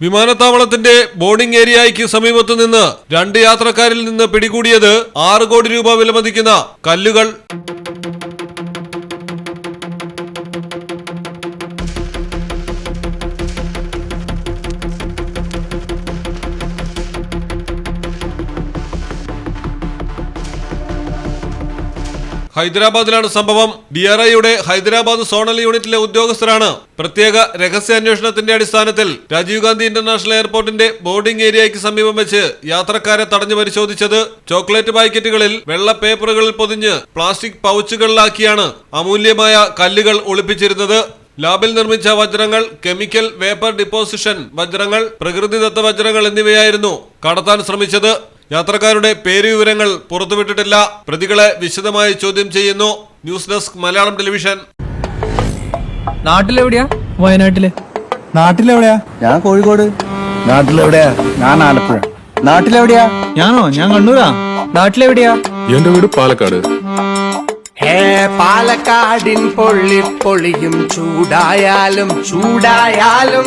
വിമാനത്താവളത്തിന്റെ ബോർഡിംഗ് ഏരിയയ്ക്ക് സമീപത്തു നിന്ന് രണ്ട് യാത്രക്കാരിൽ നിന്ന് പിടികൂടിയത് ആറ് കോടി രൂപ വിലമതിക്കുന്ന കല്ലുകൾ. ഹൈദരാബാദിലാണ് സംഭവം. ഡിആർഐയുടെ ഹൈദരാബാദ് സോണൽ യൂണിറ്റിലെ ഉദ്യോഗസ്ഥരാണ്. പ്രത്യേക രഹസ്യാന്വേഷണത്തിന്റെ അടിസ്ഥാനത്തിൽ രാജീവ് ഗാന്ധി ഇന്റർനാഷണൽ എയർപോർട്ടിന്റെ ബോർഡിംഗ് ഏരിയയ്ക്ക് സമീപം വെച്ച് യാത്രക്കാരെ തടഞ്ഞു പരിശോധിച്ചത് ചോക്ലേറ്റ് പാക്കറ്റുകളിൽ വെള്ള പേപ്പറുകളിൽ പൊതിഞ്ഞ് പ്ലാസ്റ്റിക് പൗച്ചുകളിലാക്കിയാണ് അമൂല്യമായ കല്ലുകൾ ഒളിപ്പിച്ചിരുന്നത്. ലാബിൽ നിർമ്മിച്ച വജ്രങ്ങൾ കെമിക്കൽ വേപ്പർ ഡിപ്പോസിഷൻ വജ്രങ്ങൾ പ്രകൃതിദത്ത വജ്രങ്ങൾ എന്നിവയായിരുന്നു കടത്താൻ ശ്രമിച്ചത്. യാത്രക്കാരുടെ പേര് വിവരങ്ങൾ പുറത്തുവിട്ടിട്ടില്ല. പ്രതികളെ വിശദമായി ചോദ്യം ചെയ്യുന്നു. News desk Malayalam television. നാട്ടിലെവിടെയാ? വയനാട്ടിൽ. നാട്ടിലെവിടെയാ? ഞാൻ കോഴിക്കോട്. നാട്ടിലെവിടെയാ? ഞാൻ ആലപ്പുഴ. നാട്ടിലെവിടെയാ? ഞാനോ? ഞാൻ കണ്ണൂരാ. നാട്ടിലെവിടെയാ? എന്റെ വീട് പാലക്കാട്. ഹേ പാലക്കാടിൻ പൊള്ളി പൊളിയും ചൂടായാലും ചൂടായാലും.